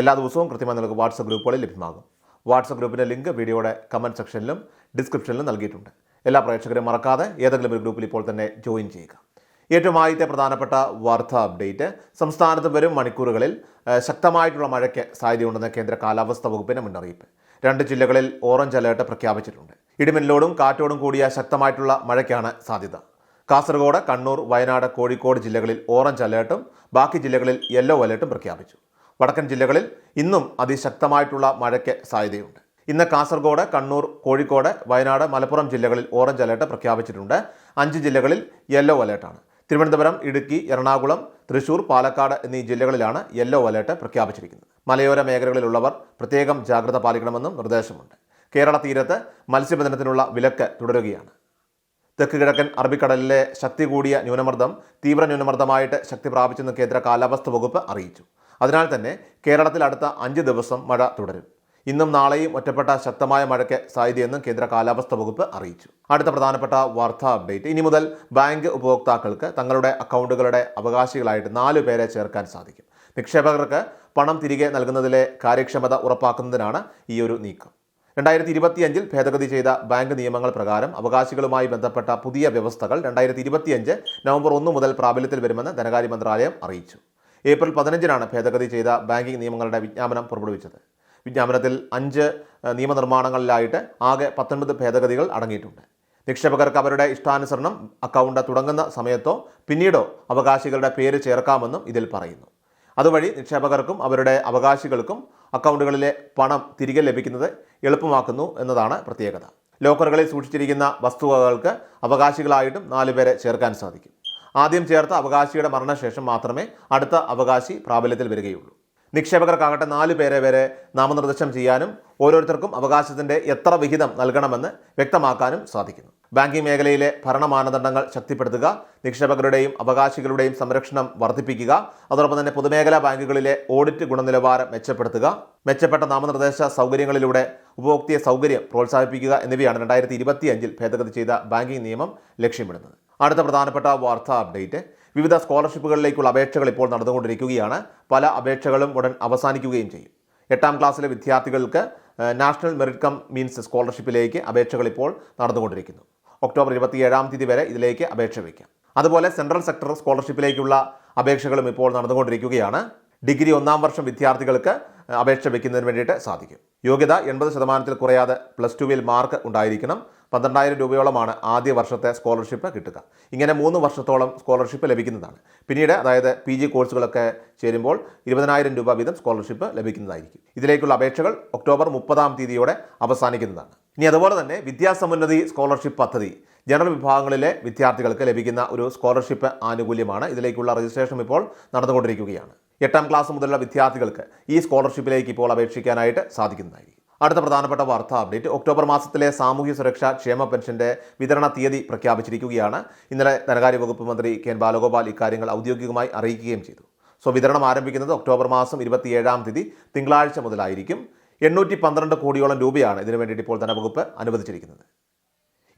എല്ലാ ദിവസവും കൃത്യമായി നിങ്ങൾക്ക് വാട്സപ്പ് ഗ്രൂപ്പുകളിൽ ലഭ്യമാകും. വാട്സപ്പ് ഗ്രൂപ്പിന്റെ ലിങ്ക് വീഡിയോയുടെ കമന്റ് സെക്ഷനിലും ഡിസ്ക്രിപ്ഷനിലും നൽകിയിട്ടുണ്ട്. എല്ലാ പ്രേക്ഷകരും മറക്കാതെ ഏതെങ്കിലും ഒരു ഗ്രൂപ്പിൽ ഇപ്പോൾ തന്നെ ജോയിൻ ചെയ്യുക. ഏറ്റവും ആദ്യത്തെ പ്രധാനപ്പെട്ട വാർത്താ അപ്ഡേറ്റ് സംസ്ഥാനത്ത് വരും മണിക്കൂറുകളിൽ ശക്തമായിട്ടുള്ള മഴയ്ക്ക് സാധ്യതയുണ്ടെന്ന് കേന്ദ്ര കാലാവസ്ഥാ വകുപ്പിന്റെ മുന്നറിയിപ്പ്. രണ്ട് ജില്ലകളിൽ ഓറഞ്ച് അലേർട്ട് പ്രഖ്യാപിച്ചിട്ടുണ്ട്. ഇടിമിന്നലോടും കാറ്റോടും കൂടിയ ശക്തമായിട്ടുള്ള മഴയ്ക്കാണ് സാധ്യത. കാസർഗോഡ് കണ്ണൂർ വയനാട് കോഴിക്കോട് ജില്ലകളിൽ ഓറഞ്ച് അലേർട്ടും ബാക്കി ജില്ലകളിൽ യെല്ലോ അലേർട്ടും പ്രഖ്യാപിച്ചു. വടക്കൻ ജില്ലകളിൽ ഇന്നും അതിശക്തമായിട്ടുള്ള മഴയ്ക്ക് സാധ്യതയുണ്ട്. ഇന്ന് കാസർഗോഡ് കണ്ണൂർ കോഴിക്കോട് വയനാട് മലപ്പുറം ജില്ലകളിൽ ഓറഞ്ച് അലേർട്ട് പ്രഖ്യാപിച്ചിട്ടുണ്ട്. അഞ്ച് ജില്ലകളിൽ യെല്ലോ അലേർട്ടാണ് തിരുവനന്തപുരം ഇടുക്കി എറണാകുളം തൃശൂർ പാലക്കാട് എന്നീ ജില്ലകളിലാണ് യെല്ലോ അലേർട്ട് പ്രഖ്യാപിച്ചിരിക്കുന്നത്. മലയോര മേഖലകളിലുള്ളവർ പ്രത്യേകം ജാഗ്രത പാലിക്കണമെന്നും നിർദ്ദേശമുണ്ട്. കേരള തീരത്ത് മത്സ്യബന്ധനത്തിനുള്ള വിലക്ക് തുടരുകയാണ്. തെക്ക് കിഴക്കൻ അറബിക്കടലിലെ ശക്തി കൂടിയ ന്യൂനമർദ്ദം തീവ്ര ന്യൂനമർദ്ദമായിട്ട് ശക്തി പ്രാപിച്ചെന്ന് കേന്ദ്ര കാലാവസ്ഥ വകുപ്പ് അറിയിച്ചു. അതിനാൽ തന്നെ കേരളത്തിൽ അടുത്ത അഞ്ച് ദിവസം മഴ തുടരും. ഇന്നും നാളെയും ഒറ്റപ്പെട്ട ശക്തമായ മഴയ്ക്ക് സാധ്യതയെന്നും കേന്ദ്ര കാലാവസ്ഥ വകുപ്പ് അറിയിച്ചു. അടുത്ത പ്രധാനപ്പെട്ട വാർത്താ അപ്ഡേറ്റ്. ഇനി മുതൽ ബാങ്ക് ഉപഭോക്താക്കൾക്ക് തങ്ങളുടെ അക്കൗണ്ടുകളുടെ അവകാശികളായിട്ട് നാലു പേരെ ചേർക്കാൻ സാധിക്കും. നിക്ഷേപകർക്ക് പണം തിരികെ നൽകുന്നതിലെ കാര്യക്ഷമത ഉറപ്പാക്കുന്നതിനാണ് ഈ ഒരു നീക്കം. രണ്ടായിരത്തി ഇരുപത്തിയഞ്ചിൽ ഭേദഗതി ചെയ്ത ബാങ്ക് നിയമങ്ങൾ പ്രകാരം അവകാശികളുമായി ബന്ധപ്പെട്ട പുതിയ വ്യവസ്ഥകൾ രണ്ടായിരത്തി ഇരുപത്തിയഞ്ച് നവംബർ ഒന്ന് മുതൽ പ്രാബല്യത്തിൽ വരുമെന്ന് ധനകാര്യ മന്ത്രാലയം അറിയിച്ചു. ഏപ്രിൽ പതിനഞ്ചിനാണ് ഭേദഗതി ചെയ്ത ബാങ്കിംഗ് നിയമങ്ങളുടെ വിജ്ഞാപനം പുറപ്പെടുവിച്ചത്. വിജ്ഞാപനത്തിൽ അഞ്ച് നിയമനിർമ്മാണങ്ങളിലായിട്ട് ആകെ പത്തൊൻപത് ഭേദഗതികൾ അടങ്ങിയിട്ടുണ്ട്. നിക്ഷേപകർക്ക് അവരുടെ ഇഷ്ടാനുസരണം അക്കൗണ്ട് തുടങ്ങുന്ന സമയത്തോ പിന്നീടോ അവകാശികളുടെ പേര് ചേർക്കാമെന്നും ഇതിൽ പറയുന്നു. അതുവഴി നിക്ഷേപകർക്കും അവരുടെ അവകാശികൾക്കും അക്കൗണ്ടുകളിലെ പണം തിരികെ ലഭിക്കുന്നത് എളുപ്പമാക്കുന്നു എന്നതാണ് പ്രത്യേകത. ലോക്കറുകളിൽ സൂക്ഷിച്ചിരിക്കുന്ന വസ്തുവകകൾക്ക് അവകാശികളായിട്ടും നാലുപേരെ ചേർക്കാൻ സാധിക്കും. ആദ്യം ചേർത്ത അവകാശിയുടെ മരണശേഷം മാത്രമേ അടുത്ത അവകാശി പ്രാബല്യത്തിൽ വരികയുള്ളൂ. നിക്ഷേപകർക്കാകട്ടെ നാല് പേരെ വരെ നാമനിർദ്ദേശം ചെയ്യാനും ഓരോരുത്തർക്കും അവകാശത്തിന്റെ എത്ര വിഹിതം നൽകണമെന്ന് വ്യക്തമാക്കാനും സാധിക്കുന്നു. ബാങ്കിംഗ് മേഖലയിലെ ഭരണ മാനദണ്ഡങ്ങൾ ശക്തിപ്പെടുത്തുക നിക്ഷേപകരുടെയും അവകാശികളുടെയും സംരക്ഷണം വർദ്ധിപ്പിക്കുക അതോടൊപ്പം തന്നെ പൊതുമേഖലാ ബാങ്കുകളിലെ ഓഡിറ്റ് ഗുണനിലവാരം മെച്ചപ്പെടുത്തുക മെച്ചപ്പെട്ട നാമനിർദ്ദേശ സൗകര്യങ്ങളിലൂടെ ഉപഭോക്തൃ സൗകര്യം പ്രോത്സാഹിപ്പിക്കുക എന്നിവയാണ് രണ്ടായിരത്തി ഇരുപത്തിയഞ്ചിൽ ഭേദഗതി ചെയ്ത ബാങ്കിംഗ് നിയമം ലക്ഷ്യമിടുന്നത്. അടുത്ത പ്രധാനപ്പെട്ട വാർത്താ അപ്ഡേറ്റ്. വിവിധ സ്കോളർഷിപ്പുകളിലേക്കുള്ള അപേക്ഷകൾ ഇപ്പോൾ നടന്നുകൊണ്ടിരിക്കുകയാണ്. പല അപേക്ഷകളും ഉടൻ അവസാനിക്കുകയും ചെയ്യും. എട്ടാം ക്ലാസ്സിലെ വിദ്യാർത്ഥികൾക്ക് നാഷണൽ മെറിറ്റ് കം മീൻസ് സ്കോളർഷിപ്പിലേക്ക് അപേക്ഷകൾ ഇപ്പോൾ നടന്നുകൊണ്ടിരിക്കുന്നു. ഒക്ടോബർ ഇരുപത്തിയേഴാം തീയതി വരെ ഇതിലേക്ക് അപേക്ഷ വയ്ക്കാം അതുപോലെ സെൻട്രൽ സെക്ടർ സ്കോളർഷിപ്പിലേക്കുള്ള അപേക്ഷകളും ഇപ്പോൾ നടന്നുകൊണ്ടിരിക്കുകയാണ്. ഡിഗ്രി ഒന്നാം വർഷം വിദ്യാർത്ഥികൾക്ക് അപേക്ഷ വയ്ക്കുന്നതിന് വേണ്ടിയിട്ട് സാധിക്കും. യോഗ്യത എൺപത് ശതമാനത്തിൽ കുറയാതെ പ്ലസ് ടുവിൽ മാർക്ക് ഉണ്ടായിരിക്കണം. പന്ത്രണ്ടായിരം രൂപയോളമാണ് ആദ്യ വർഷത്തെ സ്കോളർഷിപ്പ് കിട്ടുക. ഇങ്ങനെ മൂന്ന് വർഷത്തോളം സ്കോളർഷിപ്പ് ലഭിക്കുന്നതാണ്. പിന്നീട് അതായത് പി ജി കോഴ്സുകളൊക്കെ ചേരുമ്പോൾ ഇരുപതിനായിരം രൂപ വീതം സ്കോളർഷിപ്പ് ലഭിക്കുന്നതായിരിക്കും. ഇതിലേക്കുള്ള അപേക്ഷകൾ ഒക്ടോബർ മുപ്പതാം തീയതിയോടെ അവസാനിക്കുന്നതാണ്. ഇനി അതുപോലെ തന്നെ വിദ്യാസമുന്നതി സ്കോളർഷിപ്പ് പദ്ധതി. ജനറൽ വിഭാഗങ്ങളിലെ വിദ്യാർത്ഥികൾക്ക് ലഭിക്കുന്ന ഒരു സ്കോളർഷിപ്പ് ആനുകൂല്യമാണ് ഇതിലേക്കുള്ള രജിസ്ട്രേഷൻ ഇപ്പോൾ നടന്നുകൊണ്ടിരിക്കുകയാണ്. എട്ടാം ക്ലാസ് മുതലുള്ള വിദ്യാർത്ഥികൾക്ക് ഈ സ്കോളർഷിപ്പിലേക്ക് ഇപ്പോൾ അപേക്ഷിക്കാനായിട്ട് സാധിക്കുന്നതായിരിക്കും. അടുത്ത പ്രധാനപ്പെട്ട വാർത്താ അപ്ഡേറ്റ്. ഒക്ടോബർ മാസത്തിലെ സാമൂഹ്യ സുരക്ഷാ ക്ഷേമ പെൻഷന്റെ വിതരണ തീയതി പ്രഖ്യാപിച്ചിരിക്കുകയാണ്. ഇന്നലെ ധനകാര്യ വകുപ്പ് മന്ത്രി കെ ബാലഗോപാൽ ഇക്കാര്യങ്ങൾ ഔദ്യോഗികമായി അറിയിക്കുകയും ചെയ്തു. സോ വിതരണം ആരംഭിക്കുന്നത് ഒക്ടോബർ മാസം ഇരുപത്തിയേഴാം തീയതി തിങ്കളാഴ്ച മുതലായിരിക്കും. എണ്ണൂറ്റി പന്ത്രണ്ട് കോടിയോളം രൂപയാണ് ഇതിനു വേണ്ടിയിട്ട് ഇപ്പോൾ ധനവകുപ്പ് അനുവദിച്ചിരിക്കുന്നത്.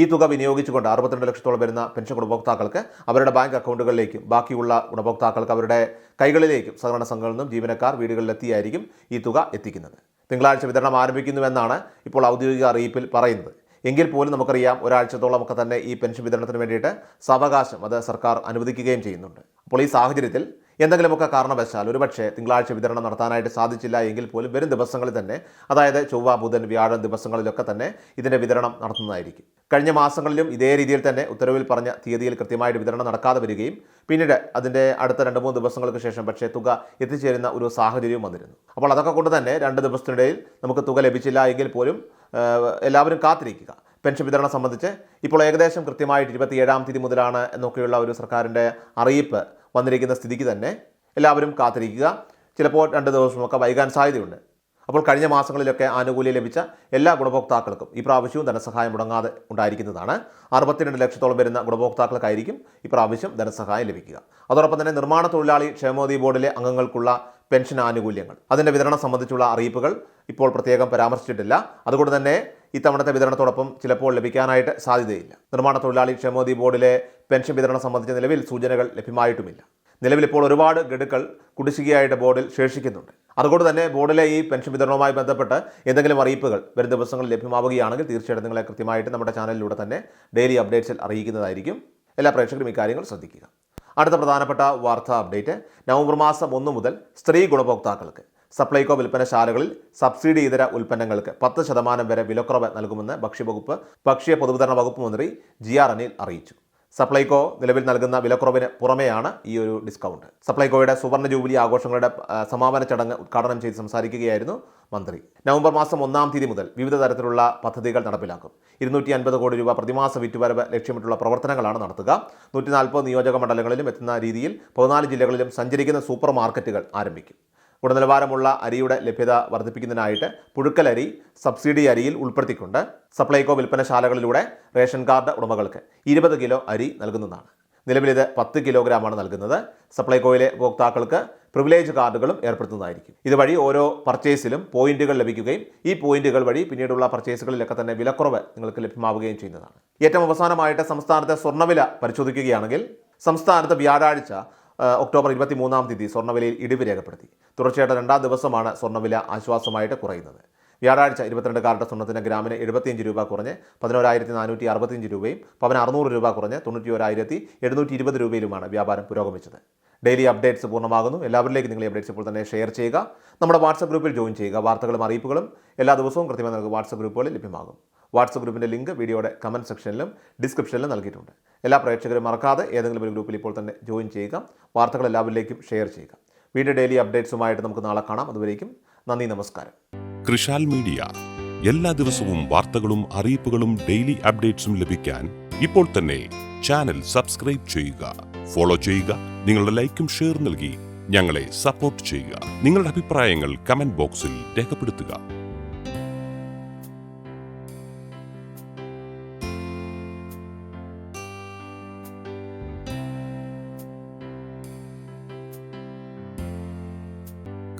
ഈ തുക വിനിയോഗിച്ചുകൊണ്ട് അറുപത്തിരണ്ട് ലക്ഷത്തോളം വരുന്ന പെൻഷൻ ഗുണഭോക്താക്കൾക്ക് അവരുടെ ബാങ്ക് അക്കൗണ്ടുകളിലേക്കും ബാക്കിയുള്ള ഗുണഭോക്താക്കൾക്ക് അവരുടെ കൈകളിലേക്കും സഹകരണ സംഘങ്ങളിൽ നിന്നും ജീവനക്കാർ വീടുകളിലെത്തിയായിരിക്കും ഈ തുക എത്തിക്കുന്നത്. തിങ്കളാഴ്ച വിതരണം ആരംഭിക്കുന്നുവെന്നാണ് ഇപ്പോൾ ഔദ്യോഗിക അറിയിപ്പിൽ പറയുന്നത്. എങ്കിൽ പോലും നമുക്കറിയാം ഒരാഴ്ചത്തോളമൊക്കെ തന്നെ ഈ പെൻഷൻ വിതരണത്തിന് വേണ്ടിയിട്ട് സാവകാശം അത് സർക്കാർ അനുവദിക്കുകയും ചെയ്യുന്നുണ്ട്. അപ്പോൾ ഈ സാഹചര്യത്തിൽ എന്തെങ്കിലുമൊക്കെ കാരണവശാൽ ഒരുപക്ഷെ തിങ്കളാഴ്ച വിതരണം നടത്താനായിട്ട് സാധിച്ചില്ല എങ്കിൽ പോലും വരും ദിവസങ്ങളിൽ തന്നെ അതായത് ചൊവ്വ ബുധൻ വ്യാഴം ദിവസങ്ങളിലൊക്കെ തന്നെ ഇതിന്റെ വിതരണം നടത്തുന്നതായിരിക്കും. കഴിഞ്ഞ മാസങ്ങളിലും ഇതേ രീതിയിൽ തന്നെ ഉത്തരവിൽ പറഞ്ഞ തീയതിയിൽ കൃത്യമായിട്ട് വിതരണം നടക്കാതെ വരികയും പിന്നീട് അതിന്റെ അടുത്ത രണ്ട് മൂന്ന് ദിവസങ്ങൾക്ക് ശേഷം പക്ഷേ തുക എത്തിച്ചേരുന്ന ഒരു സാഹചര്യവും വന്നിരുന്നു. അപ്പോൾ അതൊക്കെ കൊണ്ട് തന്നെ രണ്ട് ദിവസത്തിനിടയിൽ നമുക്ക് തുക ലഭിച്ചില്ല എങ്കിൽ പോലും എല്ലാവരും കാത്തിരിക്കുക. പെൻഷൻ വിതരണം സംബന്ധിച്ച് ഇപ്പോൾ ഏകദേശം കൃത്യമായിട്ട് ഇരുപത്തിയേഴാം തീയതി മുതലാണ് എന്നൊക്കെയുള്ള ഒരു സർക്കാരിന്റെ അറിയിപ്പ് വന്നിരിക്കുന്ന സ്ഥിതിക്ക് തന്നെ എല്ലാവരും കാത്തിരിക്കുക. ചിലപ്പോൾ രണ്ട് ദിവസമൊക്കെ വൈകാൻ സാധ്യതയുണ്ട്. അപ്പോൾ കഴിഞ്ഞ മാസങ്ങളിലൊക്കെ ആനുകൂല്യം ലഭിച്ച എല്ലാ ഗുണഭോക്താക്കൾക്കും ഈ പ്രാവശ്യവും ധനസഹായം മുടങ്ങാതെ ഉണ്ടായിരിക്കുന്നതാണ്. അറുപത്തിരണ്ട് ലക്ഷത്തോളം വരുന്ന ഗുണഭോക്താക്കൾക്കായിരിക്കും ഈ പ്രാവശ്യം ധനസഹായം ലഭിക്കുക. അതോടൊപ്പം തന്നെ നിർമ്മാണ തൊഴിലാളി ക്ഷേമോദി ബോർഡിലെ അംഗങ്ങൾക്കുള്ള പെൻഷൻ ആനുകൂല്യങ്ങൾ അതിന്റെ വിതരണം സംബന്ധിച്ചുള്ള അറിയിപ്പുകൾ ഇപ്പോൾ പ്രത്യേകം പരാമർശിച്ചിട്ടില്ല. അതുകൊണ്ട് തന്നെ ഇത്തവണത്തെ വിതരണത്തോടൊപ്പം ചിലപ്പോൾ ലഭിക്കാനായിട്ട് സാധ്യതയില്ല. നിർമ്മാണ തൊഴിലാളി ക്ഷേമോദി ബോർഡിലെ പെൻഷൻ വിതരണം സംബന്ധിച്ച നിലവിൽ സൂചനകൾ ലഭ്യമായിട്ടുമില്ല. നിലവിലിപ്പോൾ ഒരുപാട് ഗഡുക്കൾ കുടിശ്ശികയായിട്ട് ബോർഡിൽ ശേഷിക്കുന്നുണ്ട്. അതുകൊണ്ട് തന്നെ ബോർഡിലെ ഈ പെൻഷൻ വിതരണവുമായി ബന്ധപ്പെട്ട് എന്തെങ്കിലും അറിയിപ്പുകൾ വരും ദിവസങ്ങളിൽ ലഭ്യമാവുകയാണെങ്കിൽ തീർച്ചയായിട്ടും നിങ്ങളെ കൃത്യമായിട്ട് നമ്മുടെ ചാനലിലൂടെ തന്നെ ഡെയിലി അപ്ഡേറ്റ്സിൽ അറിയിക്കുന്നതായിരിക്കും. എല്ലാ പ്രേക്ഷകരും ഇക്കാര്യങ്ങൾ ശ്രദ്ധിക്കുക. അടുത്ത പ്രധാനപ്പെട്ട വാർത്താ അപ്ഡേറ്റ്. നവംബർ മാസം ഒന്ന് മുതൽ സ്ത്രീ ഗുണഭോക്താക്കൾക്ക്. സപ്ലൈകോ വിൽപ്പനശാലകളിൽ സബ്സിഡി ഇതര ഉൽപ്പന്നങ്ങൾക്ക് പത്ത് ശതമാനം വരെ വിലക്കുറവ് നൽകുമെന്ന് ഭക്ഷ്യവകുപ്പ് ഭക്ഷ്യ പൊതുവിതരണ വകുപ്പ് മന്ത്രി ജി ആർ അനിൽ അറിയിച്ചു. സപ്ലൈകോ നിലവിൽ നൽകുന്ന വിലക്കുറവിന് പുറമെയാണ് ഈ ഒരു ഡിസ്കൗണ്ട്. സപ്ലൈകോയുടെ സുവർണ ജൂബിലി ആഘോഷങ്ങളുടെ സമാപന ചടങ്ങ് ഉദ്ഘാടനം ചെയ്ത് സംസാരിക്കുകയായിരുന്നു മന്ത്രി. നവംബർ മാസം ഒന്നാം തീയതി മുതൽ വിവിധ തരത്തിലുള്ള പദ്ധതികൾ നടപ്പിലാക്കും. ഇരുന്നൂറ്റി അൻപത് കോടി രൂപ പ്രതിമാസ വിറ്റുവരവ് ലക്ഷ്യമിട്ടുള്ള പ്രവർത്തനങ്ങളാണ് നടത്തുക. നൂറ്റി നാൽപ്പത് നിയോജക മണ്ഡലങ്ങളിലും എത്തുന്ന രീതിയിൽ പതിനാല് ജില്ലകളിലും സഞ്ചരിക്കുന്ന സൂപ്പർ മാർക്കറ്റുകൾ ആരംഭിക്കും. ഗുണനിലവാരമുള്ള അരിയുടെ ലഭ്യത വർദ്ധിപ്പിക്കുന്നതിനായിട്ട് പുഴുക്കലരി സബ്സിഡി അരിയിൽ ഉൾപ്പെടുത്തിക്കൊണ്ട് സപ്ലൈകോ വിൽപ്പനശാലകളിലൂടെ റേഷൻ കാർഡ് ഉടമകൾക്ക് ഇരുപത് കിലോ അരി നൽകുന്നതാണ്. നിലവിൽ ഇത് പത്ത് കിലോഗ്രാമാണ് നൽകുന്നത്. സപ്ലൈകോയിലെ ഉപഭോക്താക്കൾക്ക് പ്രിവിലേജ് കാർഡുകളും ഏർപ്പെടുത്തുന്നതായിരിക്കും. ഇതുവഴി ഓരോ പർച്ചേസിലും പോയിന്റുകൾ ലഭിക്കുകയും ഈ പോയിന്റുകൾ വഴി പിന്നീടുള്ള പർച്ചേസുകളിലൊക്കെ തന്നെ വിലക്കുറവ് നിങ്ങൾക്ക് ലഭ്യമാവുകയും ചെയ്യുന്നതാണ്. ഏറ്റവും അവസാനമായിട്ട് സംസ്ഥാനത്തെ സ്വർണവില പരിശോധിക്കുകയാണെങ്കിൽ സംസ്ഥാനത്ത് വ്യാഴാഴ്ച ഒക്ടോബർ ഇരുപത്തി മൂന്നാം തീയതി സ്വർണവിലയിൽ ഇടിവ് രേഖപ്പെടുത്തി. തുടർച്ചയായിട്ട് രണ്ടാം ദിവസമാണ് സ്വർണവില ആശ്വാസമായിട്ട് കുറയുന്നത്. വ്യാഴാഴ്ച ഇരുപത്തിരണ്ട് കാരറ്റ് സ്വർണത്തിന് ഗ്രാമിന് എഴുപത്തിയഞ്ച് രൂപ കുറഞ്ഞ് പതിനോരായിരത്തി നാനൂറ്റി അറുപത്തിയഞ്ച് രൂപയും പവൻ അറുന്നൂറ് രൂപ കുറഞ്ഞ് തൊണ്ണൂറ്റി ഒരായിരത്തി എഴുന്നൂറ്റി ഇരുപത് രൂപയിലുമാണ് വ്യാപാരം പുരോഗമിച്ചത്. ഡെയിലി അപ്ഡേറ്റ്സ് പൂർണമാകുന്നു. എല്ലാവരിലേക്കും നിങ്ങൾ അപ്ഡേറ്റ്സ് ഇപ്പോൾ തന്നെ ഷെയർ ചെയ്യുക. നമ്മുടെ വാട്സപ്പ് ഗ്രൂപ്പിൽ ജോയിൻ ചെയ്യുക. വാർത്തകളും അറിയിപ്പുകളും എല്ലാ ദിവസവും കൃത്യമായി നമുക്ക് വാട്സപ്പ് ഗ്രൂപ്പുകളിൽ ലഭ്യമാകും. വാട്സപ്പ് ഗ്രൂപ്പിന്റെ ലിങ്ക് വീഡിയോയുടെ കമന്റ് സെക്ഷനിലും ഡിസ്ക്രിപ്ഷനിലും നൽകിയിട്ടുണ്ട്. എല്ലാ പ്രേക്ഷകരും മറക്കാതെ ഏതെങ്കിലും ഒരു ഗ്രൂപ്പിൽ ഇപ്പോൾ തന്നെ ജോയിൻ ചെയ്യുക വാർത്തകൾ എല്ലാവരിലേക്കും ഷെയർ ചെയ്യുക. വീണ്ടും ഡെയിലി അപ്ഡേറ്റ്സുമായിട്ട് നമുക്ക് നാളെ കാണാം. അതുവരേക്കും നന്ദി നമസ്കാരം. കൃഷാൽ മീഡിയ. എല്ലാ ദിവസവും വാർത്തകളും അറിയിപ്പുകളും ഡെയിലി അപ്ഡേറ്റ്സും ലഭിക്കാൻ ഇപ്പോൾ തന്നെ ചാനൽ സബ്സ്ക്രൈബ് ചെയ്യുക. ഫോളോ ചെയ്യുക. നിങ്ങളുടെ ലൈക്കും ഷെയർ നൽകി ഞങ്ങളെ സപ്പോർട്ട് ചെയ്യുക. നിങ്ങളുടെ അഭിപ്രായങ്ങൾ കമന്റ് ബോക്സിൽ രേഖപ്പെടുത്തുക.